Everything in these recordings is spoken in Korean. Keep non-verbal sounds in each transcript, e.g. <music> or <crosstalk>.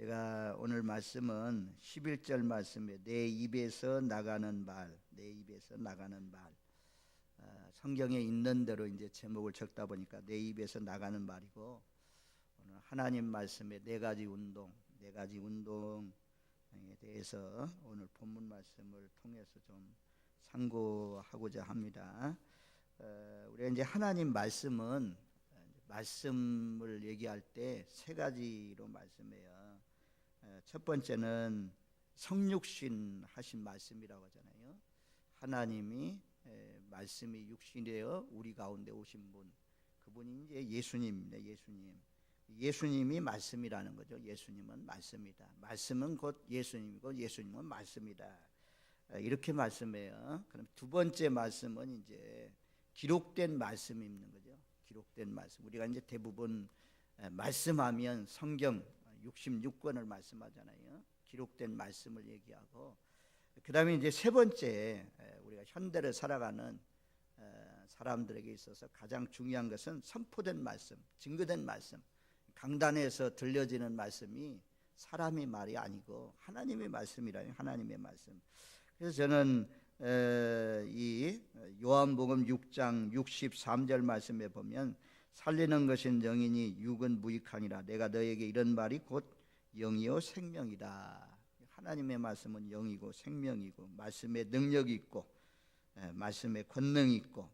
제가 오늘 말씀은 11절 말씀에 내 입에서 나가는 말, 내 입에서 나가는 말. 어, 성경에 있는 대로 이제 제목을 적다 보니까 내 입에서 나가는 말이고 오늘 하나님 말씀에 네 가지 운동, 네 가지 운동에 대해서 오늘 본문 말씀을 통해서 좀 상고하고자 합니다. 어, 우리가 이제 하나님 말씀은 말씀을 얘기할 때 세 가지로 말씀해요. 어, 첫 번째는 성육신 하신 말씀이라고 하잖아요. 하나님이 말씀이 육신되어 우리 가운데 오신 분, 그분이 이제 예수님입니다. 예수님. 예수님이 말씀이라는 거죠. 예수님은 말씀이다. 말씀은 곧 예수님이고 예수님은 말씀이다. 어, 이렇게 말씀해요. 그럼 두 번째 말씀은 이제 기록된 말씀이 있는 거죠. 기록된 말씀. 우리가 이제 대부분 말씀하면 성경 66권을 말씀하잖아요. 기록된 말씀을 얘기하고 그다음에 이제 세 번째 우리가 현대를 살아가는 사람들에게 있어서 가장 중요한 것은 선포된 말씀, 증거된 말씀. 강단에서 들려지는 말씀이 사람의 말이 아니고 하나님의 말씀이라는 하나님의 말씀. 그래서 저는 이 요한복음 6장 63절 말씀에 보면 살리는 것은 영이니 육은 무익하니라 내가 너에게 이런 말이 곧 영이요 생명이다. 하나님의 말씀은 영이고 생명이고 말씀의 능력이 있고 말씀의 권능이 있고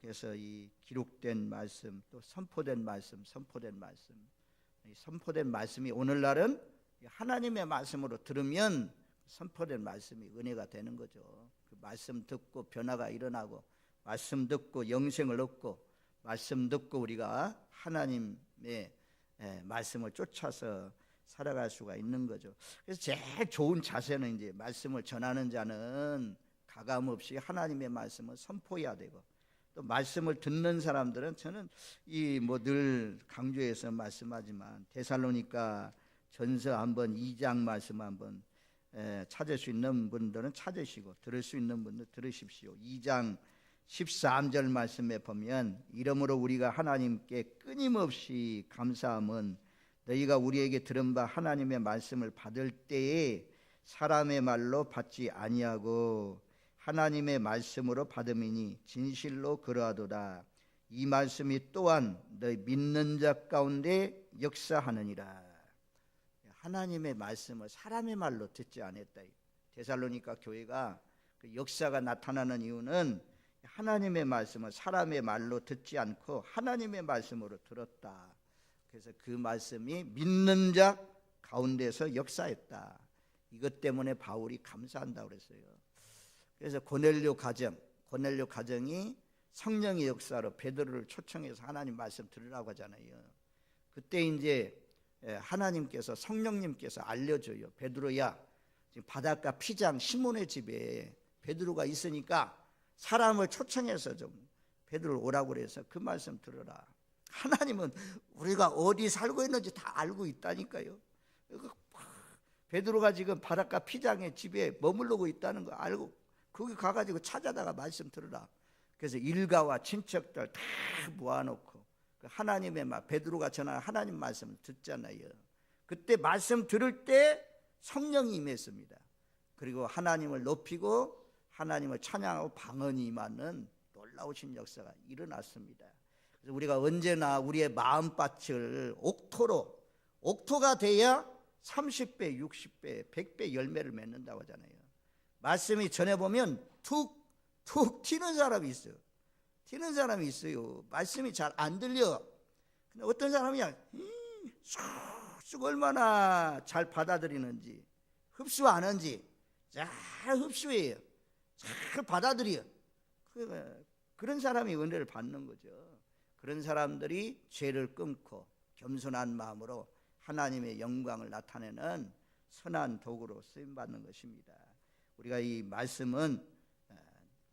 그래서 이 기록된 말씀 또 선포된 말씀 선포된 말씀 선포된 말씀이 오늘날은 하나님의 말씀으로 들으면 선포된 말씀이 은혜가 되는 거죠. 그 말씀 듣고 변화가 일어나고 말씀 듣고 영생을 얻고 말씀 듣고 우리가 하나님의 말씀을 쫓아서 살아갈 수가 있는 거죠. 그래서 제일 좋은 자세는 이제 말씀을 전하는 자는 가감 없이 하나님의 말씀을 선포해야 되고 또 말씀을 듣는 사람들은 저는 이 뭐 늘 강조해서 말씀하지만 데살로니가 전서 한번 2장 말씀 한번 찾을 수 있는 분들은 찾으시고 들을 수 있는 분들 들으십시오. 2장 13절 말씀에 보면 이러므로 우리가 하나님께 끊임없이 감사함은 너희가 우리에게 들은 바 하나님의 말씀을 받을 때에 사람의 말로 받지 아니하고 하나님의 말씀으로 받음이니 진실로 그러하도다. 이 말씀이 또한 너희 믿는 자 가운데 역사하느니라. 하나님의 말씀을 사람의 말로 듣지 않았다. 데살로니가 교회가 그 역사가 나타나는 이유는 하나님의 말씀을 사람의 말로 듣지 않고 하나님의 말씀으로 들었다. 그래서 그 말씀이 믿는 자 가운데서 역사했다. 이것 때문에 바울이 감사한다 그랬어요. 그래서 고넬료 가정, 고넬료 가정이 성령의 역사로 베드로를 초청해서 하나님 말씀 들으라고 하잖아요. 그때 이제 하나님께서 성령님께서 알려줘요. 베드로야, 바닷가 피장 시몬의 집에 베드로가 있으니까 사람을 초청해서 좀 베드로를 오라고 그래서 그 말씀 들어라. 하나님은 우리가 어디 살고 있는지 다 알고 있다니까요. 베드로가 지금 바닷가 피장의 집에 머물르고 있다는 거 알고 거기 가가지고 찾아다가 말씀 들으라. 그래서 일가와 친척들 다 모아놓고 그 하나님의 말 베드로가 전한 하나님 말씀을 듣잖아요. 그때 말씀 들을 때 성령이 임했습니다. 그리고 하나님을 높이고 하나님을 찬양하고 방언이 임하는 놀라우신 역사가 일어났습니다. 그래서 우리가 언제나 우리의 마음밭을 옥토로 옥토가 돼야 30배, 60배, 100배 열매를 맺는다고 하잖아요. 말씀이 전해 보면 툭 툭 튀는 사람이 있어요. 튀는 사람이 있어요. 말씀이 잘 안 들려. 근데 어떤 사람이야 쑥쑥 얼마나 잘 받아들이는지 흡수하는지 잘 흡수해요. 잘 받아들여. 그, 그런 사람이 은혜를 받는 거죠. 그런 사람들이 죄를 끊고 겸손한 마음으로 하나님의 영광을 나타내는 선한 도구로 쓰임 받는 것입니다. 우리가 이 말씀은 어,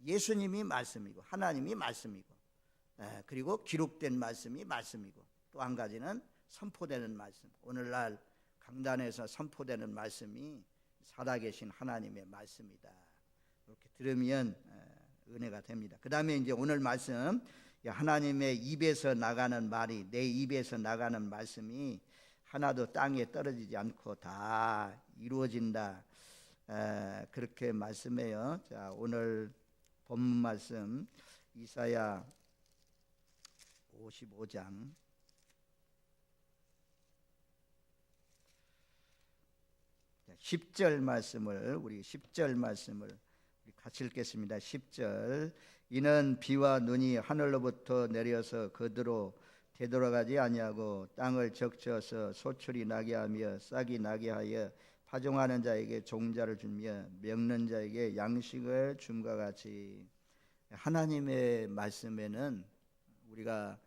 예수님이 말씀이고 하나님이 말씀이고 어, 그리고 기록된 말씀이 말씀이고 또 한 가지는 선포되는 말씀. 오늘날 강단에서 선포되는 말씀이 살아계신 하나님의 말씀이다. 이렇게 들으면 은혜가 됩니다. 그 다음에 이제 오늘 말씀 하나님의 입에서 나가는 말이 내 입에서 나가는 말씀이 하나도 땅에 떨어지지 않고 다 이루어진다. 에, 그렇게 말씀해요. 자, 오늘 본문 말씀 이사야 55장 10절 말씀을 우리 10절 말씀을 같이 읽겠습니다. 10절. 이는 비와 눈이 하늘로부터 내려서 그대로 되돌아가지 아니하고 땅을 적셔서 소출이 나게 하며 싹이 나게 하여 파종하는 자에게 종자를 주며 먹는 자에게 양식을 줌과 같이. 하나님의 말씀에는 우리가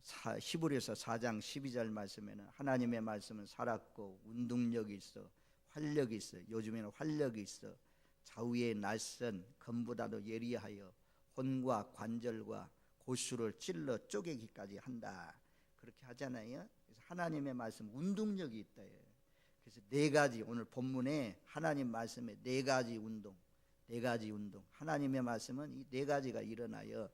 사- 히브리서 4장 12절 말씀에는 하나님의 말씀은 살았고 운동력이 있어 활력이 있어 요즘에는 활력이 있어 좌우의 날선 검보다도 예리하여 혼과 관절과 고수를 찔러 쪼개기까지 한다. 그렇게 하잖아요. 그래서 하나님의 말씀 운동력이 있다 그래서 네 가지 오늘 본문에 하나님 말씀에 네 가지 운동 네 가지 운동. 하나님의 말씀은 이 네 가지가 일어나요.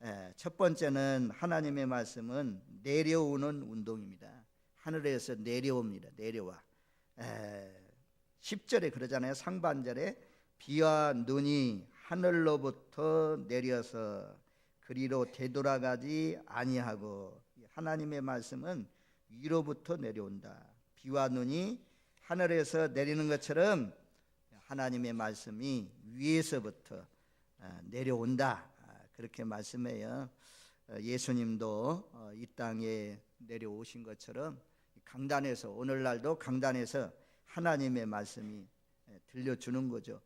에, 첫 번째는 하나님의 말씀은 내려오는 운동입니다. 하늘에서 내려옵니다. 내려와. 에, 10절에 그러잖아요. 상반절에 비와 눈이 하늘로부터 내려서 그리로 되돌아가지 아니하고 하나님의 말씀은 위로부터 내려온다. 비와 눈이 하늘에서 내리는 것처럼 하나님의 말씀이 위에서부터 아, 내려온다. 아, 그렇게 말씀해요. 어, 예수님도 어, 이 땅에 내려오신 것처럼 강단에서 오늘날도 강단에서 하나님의 말씀이 예, 들려주는 거죠.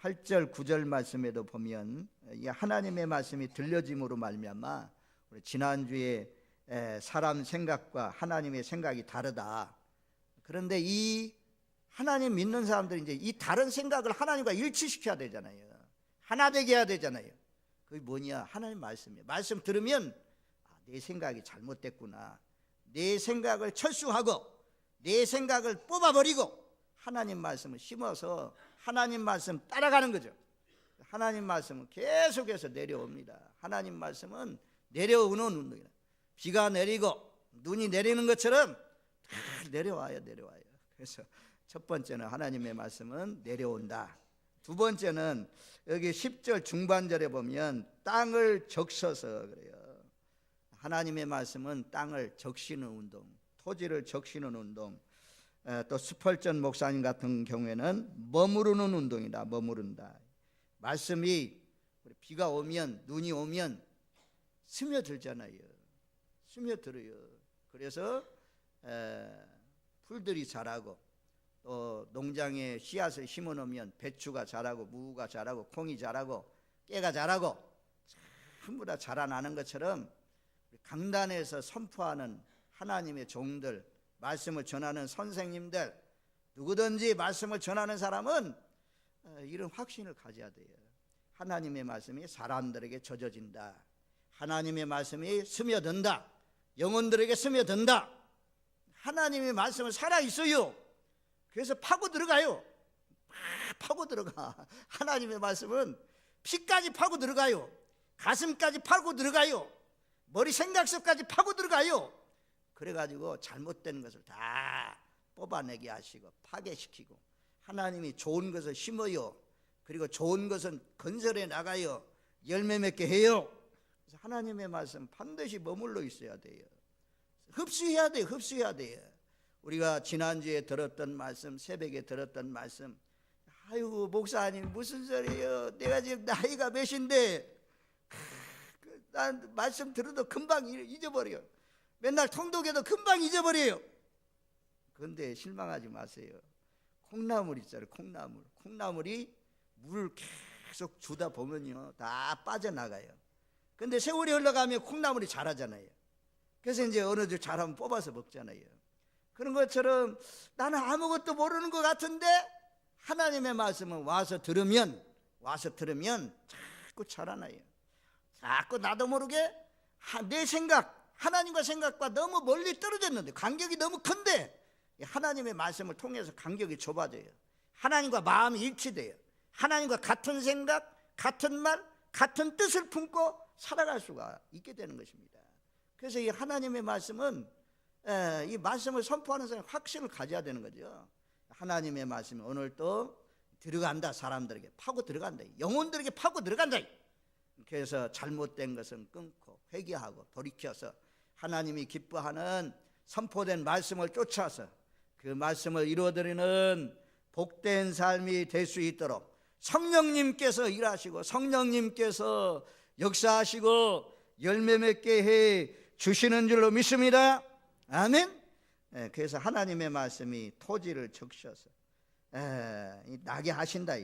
8절 9절 말씀에도 보면 이 하나님의 말씀이 들려짐으로 말미암아 우리 지난주에 에, 사람 생각과 하나님의 생각이 다르다. 그런데 이 하나님 믿는 사람들이 이제 이 다른 생각을 하나님과 일치시켜야 되잖아요. 하나 되게 해야 되잖아요. 그게 뭐냐? 하나님 말씀이에요. 말씀 들으면 아, 내 생각이 잘못됐구나. 내 생각을 철수하고 내 생각을 뽑아버리고 하나님 말씀을 심어서 하나님 말씀 따라가는 거죠. 하나님 말씀은 계속해서 내려옵니다. 하나님 말씀은 내려오는 운동이다. 비가 내리고 눈이 내리는 것처럼 다 내려와요, 내려와요. 그래서 첫 번째는 하나님의 말씀은 내려온다. 두 번째는 여기 10절 중반절에 보면 땅을 적셔서 그래요. 하나님의 말씀은 땅을 적시는 운동, 토지를 적시는 운동. 에, 또 수펄전 목사님 같은 경우에는 머무르는 운동이다. 머무른다. 말씀이 비가 오면 눈이 오면 스며들잖아요. 스며들어요. 그래서 에, 풀들이 자라고 또 농장에 씨앗을 심어 놓으면 배추가 자라고 무가 자라고 콩이 자라고 깨가 자라고 전부 다 자라나는 것처럼 강단에서 선포하는 하나님의 종들 말씀을 전하는 선생님들 누구든지 말씀을 전하는 사람은 어, 이런 확신을 가져야 돼요. 하나님의 말씀이 사람들에게 젖어진다. 하나님의 말씀이 스며든다. 영혼들에게 스며든다. 하나님의 말씀은 살아 있어요. 그래서 파고 들어가요. 막 파고 들어가. <laughs> 하나님의 말씀은 피까지 파고 들어가요. 가슴까지 파고 들어가요. 머리 생각속까지 파고 들어가요. 그래가지고 잘못된 것을 다 뽑아내게 하시고 파괴시키고 하나님이 좋은 것을 심어요. 그리고 좋은 것은 건설해 나가요. 열매 맺게 해요. 그래서 하나님의 말씀 반드시 머물러 있어야 돼요. 흡수해야 돼요. 흡수해야 돼요. 우리가 지난주에 들었던 말씀, 새벽에 들었던 말씀. 아유, 목사님 무슨 소리예요? 내가 지금 나이가 몇인데 그, 난 말씀 들어도 금방 잊어버려요. 맨날 통독해도 금방 잊어버려요. 그런데 실망하지 마세요. 콩나물 있잖아요. 콩나물. 콩나물이 물 계속 주다 보면요. 다 빠져나가요. 근데 세월이 흘러가면 콩나물이 자라잖아요. 그래서 이제 어느 줄 자라면 뽑아서 먹잖아요. 그런 것처럼 나는 아무것도 모르는 것 같은데 하나님의 말씀은 와서 들으면 와서 들으면 자꾸 자라나요. 자꾸 나도 모르게 내 생각 하나님과 생각과 너무 멀리 떨어졌는데 간격이 너무 큰데 하나님의 말씀을 통해서 간격이 좁아져요. 하나님과 마음이 일치돼요. 하나님과 같은 생각, 같은 말, 같은 뜻을 품고 살아갈 수가 있게 되는 것입니다. 그래서 이 하나님의 말씀은 에, 이 말씀을 선포하는 사람이 확신을 가져야 되는 거죠. 하나님의 말씀이 오늘 또 들어간다 사람들에게 파고 들어간다 영혼들에게 파고 들어간다. 그래서 잘못된 것은 끊고 회개하고 돌이켜서 하나님이 기뻐하는 선포된 말씀을 쫓아서 그 말씀을 이루어드리는 복된 삶이 될 수 있도록 성령님께서 일하시고 성령님께서 역사하시고 열매 맺게 해 주시는 줄로 믿습니다. 아멘. 예, 그래서 하나님의 말씀이 토지를 적셔서 예, 이 나게 하신다.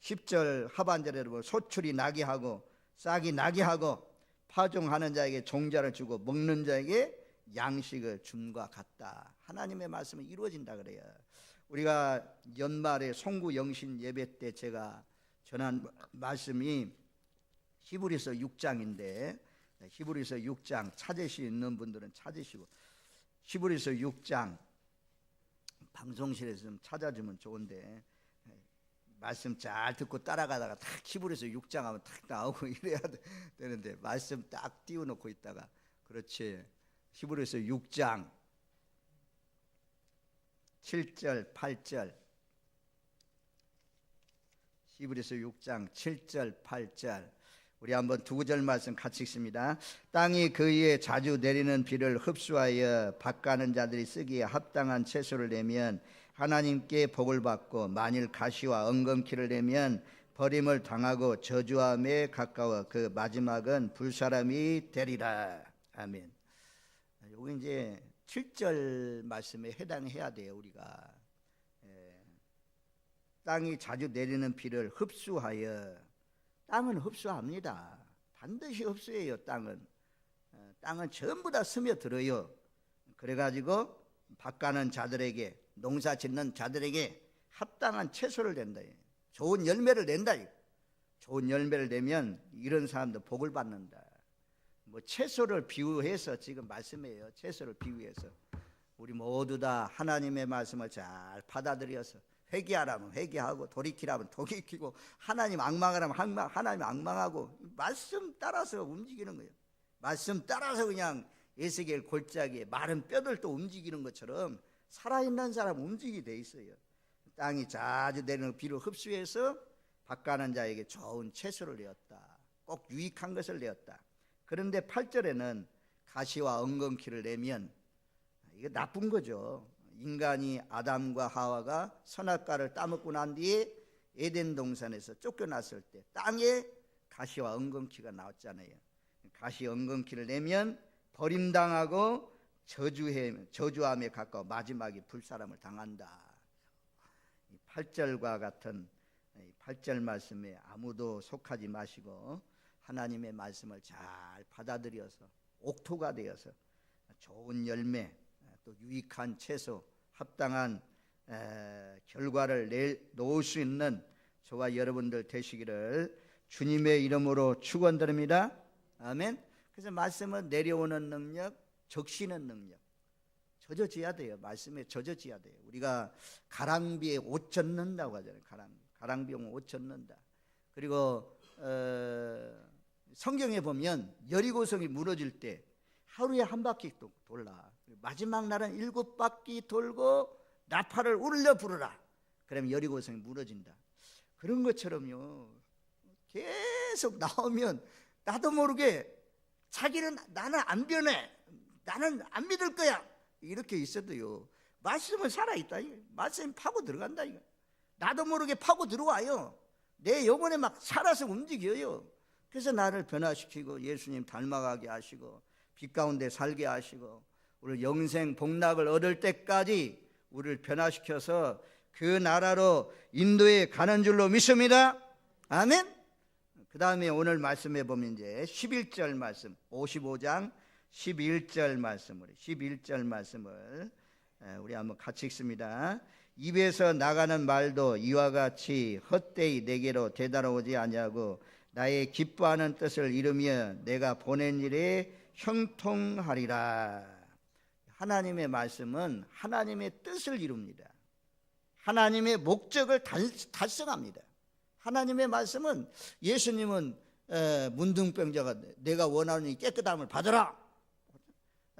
10절 하반절에 소출이 나게 하고 싹이 나게 하고 파종하는 자에게 종자를 주고 먹는 자에게 양식을 줌과 같다. 하나님의 말씀이 이루어진다 그래요. 우리가 연말에 송구 영신 예배 때 제가 전한 말씀이 히브리서 6장인데 히브리서 6장 찾으시 있는 분들은 찾으시고 히브리서 6장 방송실에서 좀 찾아주면 좋은데 말씀 잘 듣고 따라가다가 탁 히브리서 6장 하면 탁 나오고 <laughs> 이래야 되- 되는데 말씀 딱 띄워놓고 있다가 그렇지. 히브리서 6장 7절 8절. 히브리서 6장 7절 8절. 우리 한번 두 구절 말씀 같이 읽습니다. 땅이 그 위에 자주 내리는 비를 흡수하여 밭 가는 자들이 쓰기에 합당한 채소를 내면 하나님께 복을 받고 만일 가시와 엉겅퀴를 내면 버림을 당하고 저주함에 가까워 그 마지막은 불사람이 되리라. 아멘. 여기 이제 7절 말씀에 해당해야 돼요, 우리가. 예. 땅이 자주 내리는 비를 흡수하여 땅은 흡수합니다. 반드시 흡수해요, 땅은. 어, 땅은 전부 다 스며들어요. 그래가지고 밭가는 자들에게 농사 짓는 자들에게 합당한 채소를 낸다. 좋은 열매를 낸다. 좋은 열매를 내면 이런 사람도 복을 받는다. 뭐 채소를 비유해서 지금 말씀해요. 채소를 비유해서 우리 모두 다 하나님의 말씀을 잘 받아들여서 회개하라면 회개하고 돌이키라면 돌이키고 하나님 악망하라면 악망, 하나님 악망하고 말씀 따라서 움직이는 거예요. 말씀 따라서 그냥 에스겔 골짜기에 마른 뼈들도 움직이는 것처럼 살아있는 사람 움직이게 돼 있어요. 땅이 자주 내리는 비를 흡수해서 밭가는 자에게 좋은 채소를 내었다. 꼭 유익한 것을 내었다. 그런데 8절에는 가시와 엉겅퀴를 내면 이게 나쁜 거죠. 인간이 아담과 하와가 선악과를 따먹고 난 뒤에 에덴 동산에서 쫓겨났을 때 땅에 가시와 엉겅퀴가 나왔잖아요. 가시 엉겅퀴를 내면 버림당하고 저주해 저주함에 가까워 마지막에 불사람을 당한다. 8절과 같은 8절 말씀에 아무도 속하지 마시고 하나님의 말씀을 잘 받아들여서 옥토가 되어서 좋은 열매 또 유익한 채소 합당한 에, 결과를 내 놓을 수 있는 저와 여러분들 되시기를 주님의 이름으로 축원드립니다. 아멘. 그래서 말씀은 내려오는 능력, 적시는 능력. 젖어져야 돼요. 말씀에 젖어져야 돼요. 우리가 가랑비에 옷 젖는다고 하잖아요. 가랑 가랑비 오면 옷 젖는다. 그리고 어, 성경에 보면 여리고성이 무너질 때 하루에 한 바퀴 도- 돌라. 마지막 날은 일곱 바퀴 돌고 나팔을 울려 부르라. 그러면 여리고성이 무너진다. 그런 것처럼요. 계속 나오면 나도 모르게 자기는 나는 안 변해. 나는 안 믿을 거야. 이렇게 있어도요. 말씀은 살아있다. 말씀이 파고 들어간다. 나도 모르게 파고 들어와요. 내 영혼에 막 살아서 움직여요. 그래서 나를 변화시키고 예수님 닮아가게 하시고 빛 가운데 살게 하시고 우리 영생 복락을 얻을 때까지 우리를 변화시켜서 그 나라로 인도에 가는 줄로 믿습니다. 아멘. 그 다음에 오늘 말씀해 보면 이제 11절 말씀, 55장 11절 말씀을, 11절 말씀을 에, 우리 한번 같이 읽습니다. 입에서 나가는 말도 이와 같이 헛되이 내게로 되돌아오지 아니하고 나의 기뻐하는 뜻을 이루며 내가 보낸 일에 형통하리라. 하나님의 말씀은 하나님의 뜻을 이룹니다. 하나님의 목적을 달- 달성합니다. 하나님의 말씀은 예수님은 에, 문둥병자가 내가 원하는 이 깨끗함을 받으라.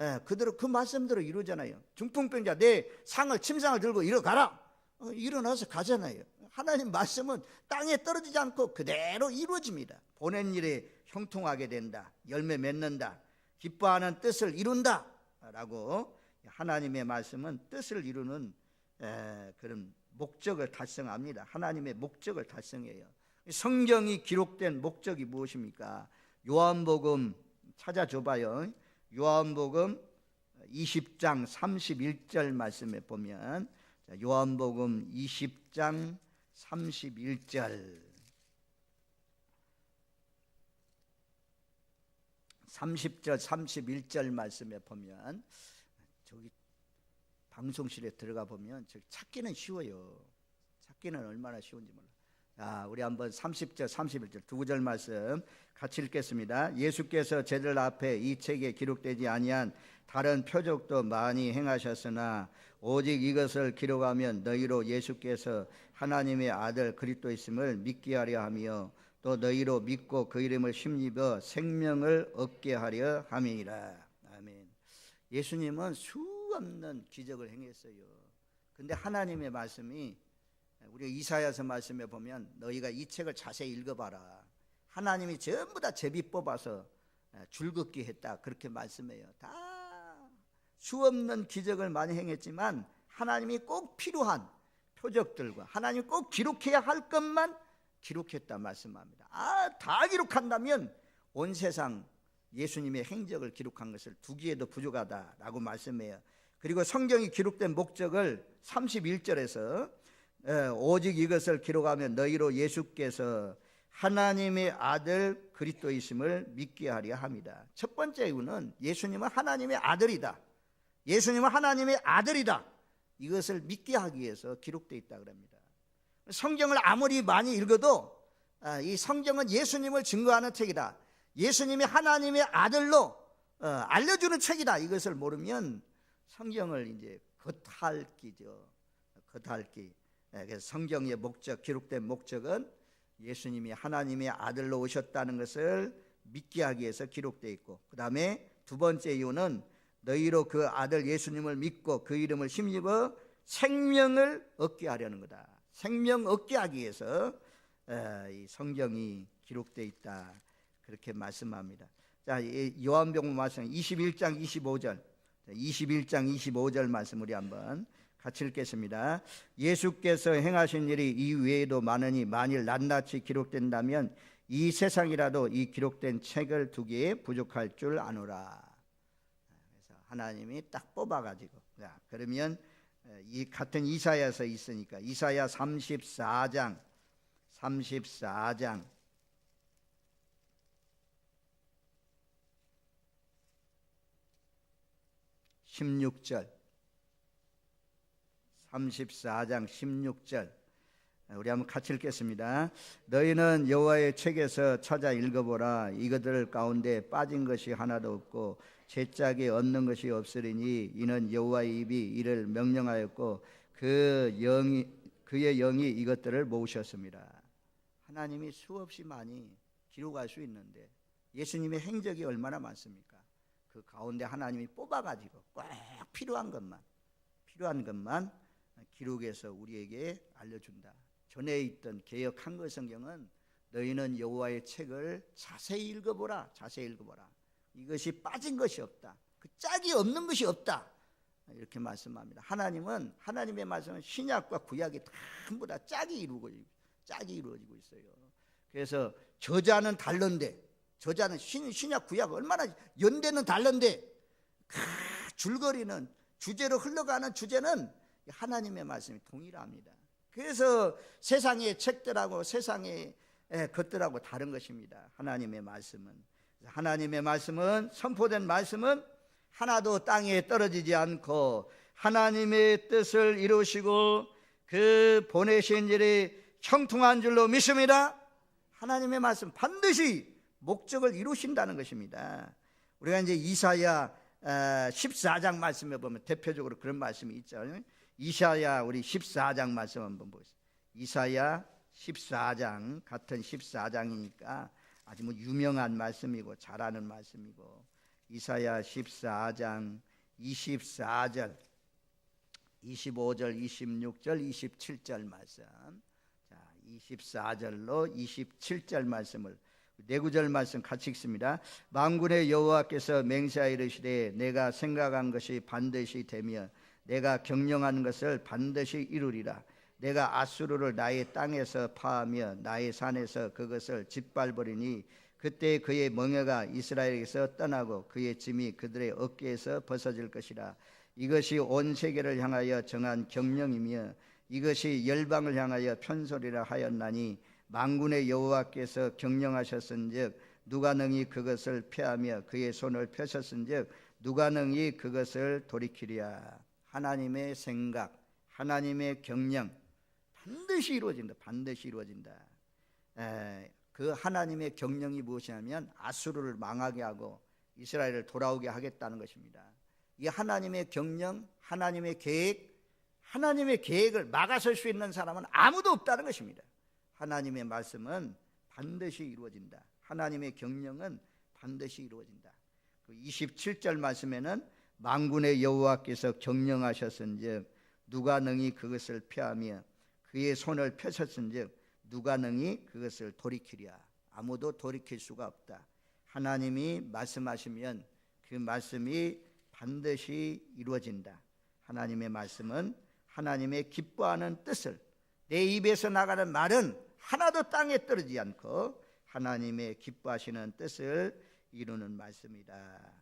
예, 그대로 그 말씀대로 이루잖아요. 중풍병자 내 상을 침상을 들고 일어가라. 어, 일어나서 가잖아요. 하나님 말씀은 땅에 떨어지지 않고 그대로 이루어집니다. 보낸 일에 형통하게 된다. 열매 맺는다. 기뻐하는 뜻을 이룬다. 라고 하나님의 말씀은 뜻을 이루는 에, 그런 목적을 달성합니다. 하나님의 목적을 달성해요. 성경이 기록된 목적이 무엇입니까? 요한복음 찾아줘봐요. 요한복음 20장 31절 말씀에 보면 자, 요한복음 20장 31절 30절 31절 말씀에 보면 저기 방송실에 들어가 보면 찾기는 쉬워요. 찾기는 얼마나 쉬운지 몰라. 자, 우리 한번 30절 31절 두 구절 말씀 같이 읽겠습니다. 예수께서 제들 앞에 이 책에 기록되지 아니한 다른 표적도 많이 행하셨으나 오직 이것을 기록하면 너희로 예수께서 하나님의 아들 그리스도이심을 믿게 하려 하며 또 너희로 믿고 그 이름을 힘입어 생명을 얻게 하려 함이니라. 아멘. 예수님은 수 없는 기적을 행했어요. 근데 하나님의 말씀이 우리 이사야서 말씀에 보면 너희가 이 책을 자세히 읽어봐라. 하나님이 전부 다 제비 뽑아서 줄긋게 했다. 그렇게 말씀해요. 다 수 없는 기적을 많이 행했지만 하나님이 꼭 필요한 표적들과 하나님 꼭 기록해야 할 것만 기록했다 말씀합니다. 아, 다 기록한다면 온 세상 예수님의 행적을 기록한 것을 두기에도 부족하다라고 말씀해요. 그리고 성경이 기록된 목적을 31절에서 오직 이것을 기록하면 너희로 예수께서 하나님의 아들 그리스도이심을 믿게 하려 합니다. 첫 번째 이유는 예수님은 하나님의 아들이다. 예수님은 하나님의 아들이다. 이것을 믿게 하기 위해서 기록되어 있다 그럽니다. 성경을 아무리 많이 읽어도 아, 이 성경은 예수님을 증거하는 책이다. 예수님이 하나님의 아들로 어, 알려주는 책이다. 이것을 모르면 성경을 이제 겉핥기죠. 겉핥기. 예, 그래서 성경의 목적, 기록된 목적은 예수님이 하나님의 아들로 오셨다는 것을 믿게 하기 위해서 기록되어 있고, 그 다음에 두 번째 이유는 너희로 그 아들 예수님을 믿고 그 이름을 힘입어 생명을 얻게 하려는 거다. 생명 얻게 하기 위해서 이 성경이 기록되어 있다. 그렇게 말씀합니다. 자, 요한복음 말씀 21장 25절. 21장 25절 말씀 우리 한번 같이 읽겠습니다. 예수께서 행하신 일이 이 외에도 많으니 만일 낱낱이 기록된다면 이 세상이라도 이 기록된 책을 두기에 부족할 줄 아노라. 그래서 하나님이 딱 뽑아 가지고 자, 그러면 이 같은 이사야서 있으니까 이사야 34장 34장 16절 34장 16절 우리 한번 같이 읽겠습니다. 너희는 여호와의 책에서 찾아 읽어보라. 이것들 가운데 빠진 것이 하나도 없고 제짝에 얻는 것이 없으리니 이는 여호와의 입이 이를 명령하였고 그 영이 그의 영이 이것들을 모으셨습니다. 하나님이 수없이 많이 기록할 수 있는데 예수님의 행적이 얼마나 많습니까? 그 가운데 하나님이 뽑아가지고 꼭 필요한 것만 필요한 것만 기록해서 우리에게 알려준다. 전에 있던 개혁 한글 성경은 너희는 여호와의 책을 자세히 읽어보라. 자세히 읽어보라. 이것이 빠진 것이 없다. 그 짝이 없는 것이 없다. 이렇게 말씀합니다. 하나님은 하나님의 말씀은 신약과 구약이 전부 다 짝이 이루고 짝이 이루어지고 있어요. 그래서 저자는 달른데 저자는 신, 신약 구약 얼마나 연대는 달른데 줄거리는 주제로 흘러가는 주제는 하나님의 말씀이 동일합니다. 그래서 세상의 책들하고 세상의 것들하고 다른 것입니다. 하나님의 말씀은 하나님의 말씀은 선포된 말씀은 하나도 땅에 떨어지지 않고 하나님의 뜻을 이루시고 그 보내신 일이 형통한 줄로 믿습니다. 하나님의 말씀 반드시 목적을 이루신다는 것입니다. 우리가 이제 이사야 14장 말씀에 보면 대표적으로 그런 말씀이 있죠. 이사야 우리 14장 말씀 한번 보세요. 이사야 14장 같은 14장이니까 아주 뭐 유명한 말씀이고 잘 아는 말씀이고 이사야 14장 24절 25절 26절 27절 말씀 자 24절로 27절 말씀을 네 구절 말씀 같이 읽습니다. 만군의 여호와께서 맹세하여 이르시되 내가 생각한 것이 반드시 되며 내가 경영한 것을 반드시 이루리라. 내가 아수르를 나의 땅에서 파하며 나의 산에서 그것을 짓밟으리니 그때 그의 멍에가 이스라엘에게서 떠나고 그의 짐이 그들의 어깨에서 벗어질 것이라. 이것이 온 세계를 향하여 정한 경령이며 이것이 열방을 향하여 편소리라 하였나니 만군의 여호와께서 경영하셨은즉 누가 능히 그것을 패하며 그의 손을 펴셨은즉 누가 능히 그것을 돌이키랴 하나님의 생각 하나님의 경영 반드시 이루어진다 반드시 이루어진다 에, 그 하나님의 경영이 무엇이냐면 아수르를 망하게 하고 이스라엘을 돌아오게 하겠다는 것입니다 이 하나님의 경영 하나님의 계획 하나님의 계획을 막아설 수 있는 사람은 아무도 없다는 것입니다 하나님의 말씀은 반드시 이루어진다. 하나님의 경영은 반드시 이루어진다. 그 27절 말씀에는 만군의 여호와께서 경영하셨은즉 누가 능히 그것을 펴하며 그의 손을 펴셨은즉 누가 능히 그것을 돌이키랴 아무도 돌이킬 수가 없다. 하나님이 말씀하시면 그 말씀이 반드시 이루어진다. 하나님의 말씀은 하나님의 기뻐하는 뜻을 내 입에서 나가는 말은 하나도 땅에 떨어지지 않고 하나님의 기뻐하시는 뜻을 이루는 말씀이다.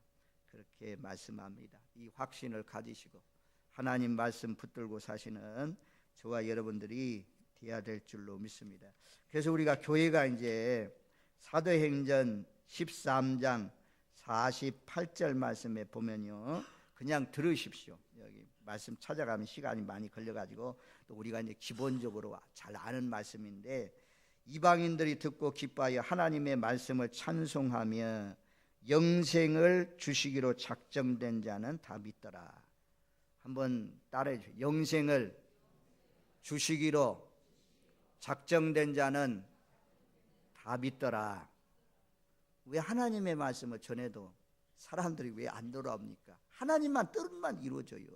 그렇게 말씀합니다. 이 확신을 가지시고 하나님 말씀 붙들고 사시는 저와 여러분들이 되어야 될 줄로 믿습니다. 그래서 우리가 교회가 이제 사도행전 13장 48절 말씀에 보면요. 그냥 들으십시오. 여기 말씀 찾아가면 시간이 많이 걸려가지고 또 우리가 이제 기본적으로 잘 아는 말씀인데 이방인들이 듣고 기뻐하여 하나님의 말씀을 찬송하며 영생을 주시기로 작정된 자는 다 믿더라. 한번 따라해 주세요. 영생을 주시기로 작정된 자는 다 믿더라. 왜 하나님의 말씀을 전해도 사람들이 왜 안 돌아옵니까? 하나님만 뜻만 이루어져요.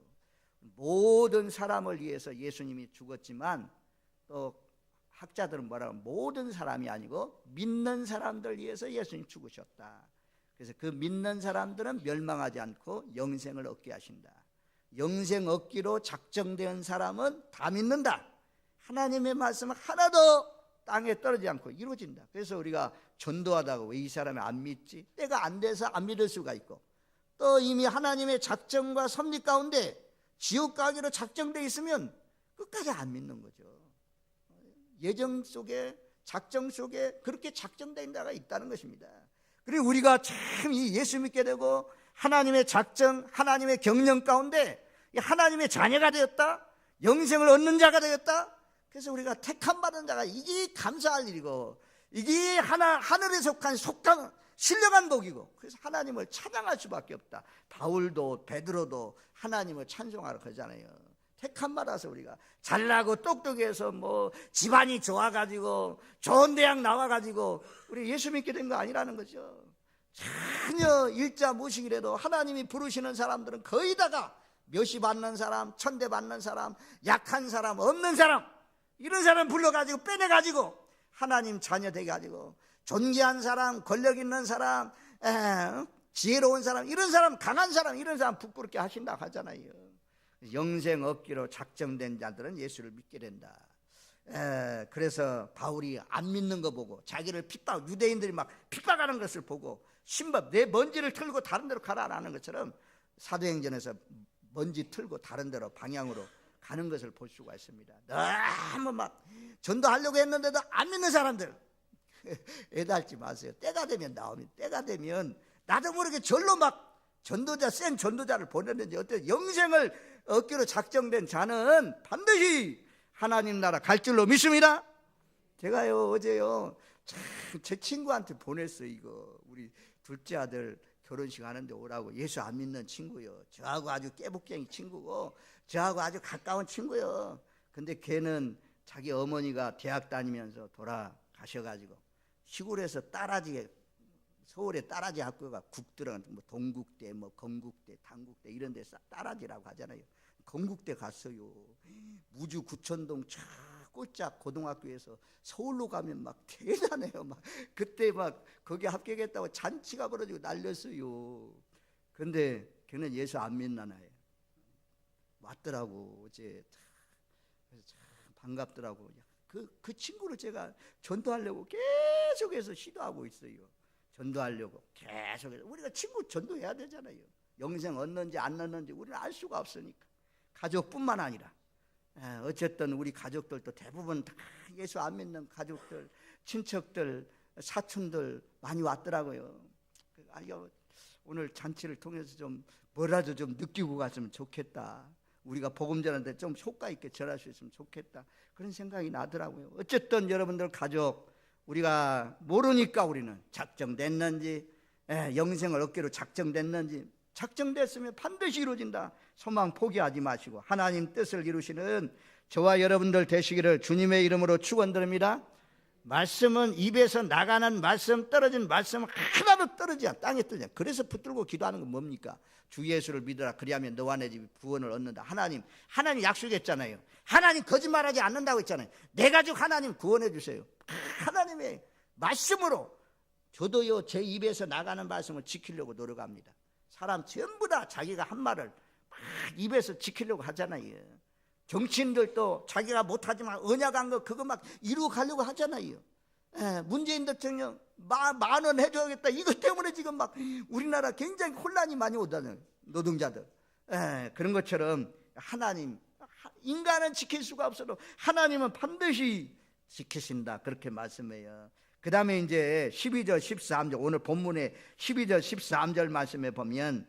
모든 사람을 위해서 예수님이 죽었지만 또 학자들은 뭐라고 모든 사람이 아니고 믿는 사람들 위해서 예수님 죽으셨다. 그래서 그 믿는 사람들은 멸망하지 않고 영생을 얻게 하신다. 영생 얻기로 작정된 사람은 다 믿는다. 하나님의 말씀은 하나도 땅에 떨어지지 않고 이루어진다. 그래서 우리가 전도하다가 왜이 사람이 안 믿지? 때가 안 돼서 안 믿을 수가 있고 또 이미 하나님의 작정과 섭리 가운데 지옥 가기로 작정돼 있으면 끝까지 안 믿는 거죠. 예정 속에 작정 속에 그렇게 작정된 자가 있다는 것입니다. 그리고 우리가 참 이 예수 믿게 되고 하나님의 작정, 하나님의 경영 가운데 하나님의 자녀가 되었다. 영생을 얻는 자가 되었다. 그래서 우리가 택함 받은 자가 이게 감사할 일이고 이게 하나 하늘에 속한 속강 신령한 복이고 그래서 하나님을 찬양할 수밖에 없다. 바울도 베드로도 하나님을 찬송하러 가잖아요. 택함 받아서 우리가 잘나고 똑똑해서 뭐 집안이 좋아가지고 좋은 대학 나와가지고 우리 예수 믿게 된 거 아니라는 거죠. 전혀 일자 무식이라도 하나님이 부르시는 사람들은 거의 다가 묘시 받는 사람, 천대 받는 사람, 약한 사람, 없는 사람 이런 사람 불러가지고 빼내가지고 하나님 자녀 돼가지고 존귀한 사람, 권력 있는 사람, 에, 지혜로운 사람, 이런 사람, 강한 사람, 이런 사람 부끄럽게 하신다고 하잖아요. 영생 얻기로 작정된 자들은 예수를 믿게 된다. 에, 그래서 바울이 안 믿는 거 보고 자기를 핍박, 유대인들이 막 핍박하는 것을 보고 신밥 내 먼지를 틀고 다른 데로 가라라는 것처럼 사도행전에서 먼지 틀고 다른 데로 방향으로 가는 것을 볼 수가 있습니다. 너무 막 전도하려고 했는데도 안 믿는 사람들 <laughs> 애달지 마세요. 때가 되면 나오면 때가 되면 나도 모르게 절로 막 전도자 센 전도자를 보냈는지 어때 영생을 얻기로 작정된 자는 반드시 하나님 나라 갈 줄로 믿습니다. 제가요 어제요 참제 친구한테 보냈어 이거 우리 둘째 아들 결혼식 하는데 오라고 예수 안 믿는 친구요. 저하고 아주 깨복쟁이 친구고 저하고 아주 가까운 친구요. 근데 걔는 자기 어머니가 대학 다니면서 돌아가셔가지고 시골에서 딸아지게 서울에 따라지 학교가 국들은 뭐 동국대, 뭐 건국대, 당국대 이런 데 따라지라고 하잖아요. 건국대 갔어요. 무주 구천동 쫙 꼴짝 고등학교에서 서울로 가면 막 대단해요. 막 그때 막 거기 합격했다고 잔치가 벌어지고 날렸어요. 근데 걔는 예수 안 믿나나요? 왔더라고 어제 그래서 참 반갑더라고. 그, 그 친구를 제가 전도하려고 계속해서 시도하고 있어요. 전도하려고 계속해서 우리가 친구 전도해야 되잖아요. 영생 얻는지 안 얻는지 우리는 알 수가 없으니까 가족뿐만 아니라 에, 어쨌든 우리 가족들도 대부분 다 예수 안 믿는 가족들, 친척들, 사촌들 많이 왔더라고요. 그, 아, 이거 오늘 잔치를 통해서 좀 뭐라도 좀 느끼고 갔으면 좋겠다. 우리가 복음 전하는데 좀 효과 있게 전할 수 있으면 좋겠다. 그런 생각이 나더라고요. 어쨌든 여러분들 가족 우리가 모르니까 우리는 작정됐는지 예, 영생을 얻기로 작정됐는지 작정됐으면 반드시 이루어진다. 소망 포기하지 마시고 하나님 뜻을 이루시는 저와 여러분들 되시기를 주님의 이름으로 축원드립니다. 말씀은 입에서 나가는 말씀 떨어진 말씀 하나도 떨어지지 않아 땅에 떨어지 않아 그래서 붙들고 기도하는 건 뭡니까? 주 예수를 믿어라. 그리하면 너와 내 집이 구원을 얻는다. 하나님 하나님 약속했잖아요. 하나님 거짓말하지 않는다고 했잖아요. 내 가족 하나님 구원해 주세요. 하나님의 말씀으로 저도요 제 입에서 나가는 말씀을 지키려고 노력합니다. 사람 전부 다 자기가 한 말을 막 입에서 지키려고 하잖아요 정치인들도 자기가 못하지만 언약한 거 그거 막 이루어 가려고 하잖아요. 예, 문재인 대통령 만원 해줘야겠다. 이것 때문에 지금 막 우리나라 굉장히 혼란이 많이 오다는 노동자들. 예, 그런 것처럼 하나님 인간은 지킬 수가 없어도 하나님은 반드시 지키신다. 그렇게 말씀해요. 그 다음에 이제 12절, 13절, 오늘 본문의 12절, 13절 말씀에 보면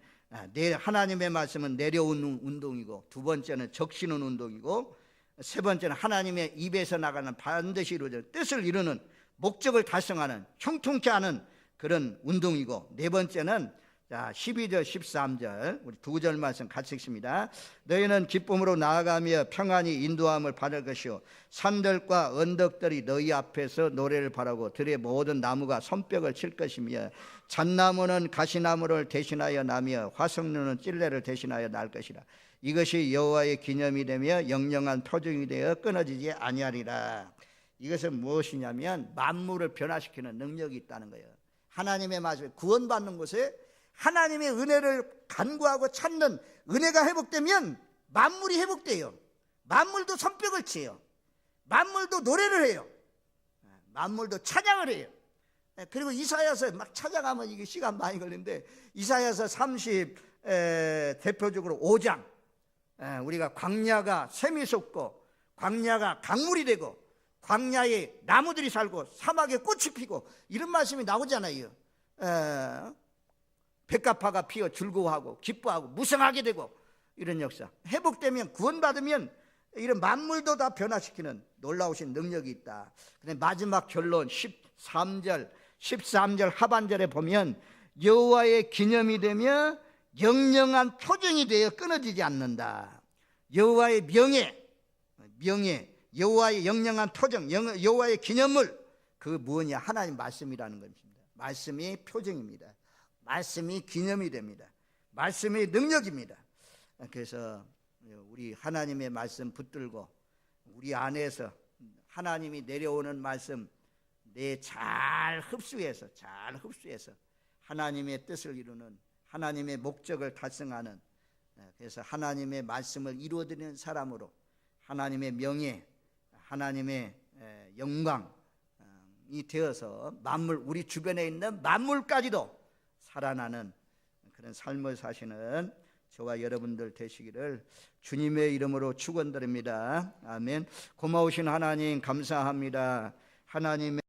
하나님의 말씀은 내려오는 운동이고 두 번째는 적시는 운동이고 세 번째는 하나님의 입에서 나가는 반드시 이루어질 뜻을 이루는 목적을 달성하는 형통케 하는 그런 운동이고 네 번째는 자 12절 13절. 우리 두 절 말씀 같이 읽습니다. 너희는 기쁨으로 나아가며 평안히 인도함을 받을 것이요. 산들과 언덕들이 너희 앞에서 노래를 바라고 들의 모든 나무가 손뼉을 칠 것이며 잣나무는 가시나무를 대신하여 나며 화석류는 찔레를 대신하여 날 것이라. 이것이 여호와의 기념이 되며 영영한 표징이 되어 끊어지지 아니하리라. 이것은 무엇이냐면 만물을 변화시키는 능력이 있다는 거예요. 하나님의 말씀 구원받는 곳에 하나님의 은혜를 간구하고 찾는 은혜가 회복되면 만물이 회복돼요. 만물도 손뼉을 치요. 만물도 노래를 해요. 만물도 찬양을 해요. 예, 그리고 이사야서 막 찾아가면 이게 시간 많이 걸리는데 이사야서 30 에, 대표적으로 5장. 에, 우리가 광야가 샘이 솟고 광야가 강물이 되고 광야에 나무들이 살고 사막에 꽃이 피고 이런 말씀이 나오잖아요. 에, 백합화가 피어 즐거워하고 기뻐하고 무성하게 되고 이런 역사 회복되면 구원받으면 이런 만물도 다 변화시키는 놀라우신 능력이 있다. 근데 마지막 결론 13절 13절 하반절에 보면 여호와의 기념이 되며 영영한 표정이 되어 끊어지지 않는다. 여호와의 명예, 명예, 여호와의 영영한 표정, 여호와의 기념물 그 무엇이냐 하나님 말씀이라는 것입니다. 말씀이 표정입니다. 말씀이 기념이 됩니다. 말씀이 능력입니다. 그래서 우리 하나님의 말씀 붙들고 우리 안에서 하나님이 내려오는 말씀 내 잘 흡수해서 잘 흡수해서 하나님의 뜻을 이루는 하나님의 목적을 달성하는 그래서 하나님의 말씀을 이루어드리는 사람으로 하나님의 명예, 하나님의 영광이 되어서 만물 우리 주변에 있는 만물까지도 살아나는 그런 삶을 사시는 저와 여러분들 되시기를 주님의 이름으로 축원드립니다. 아멘. 고마우신 하나님 감사합니다. 하나님의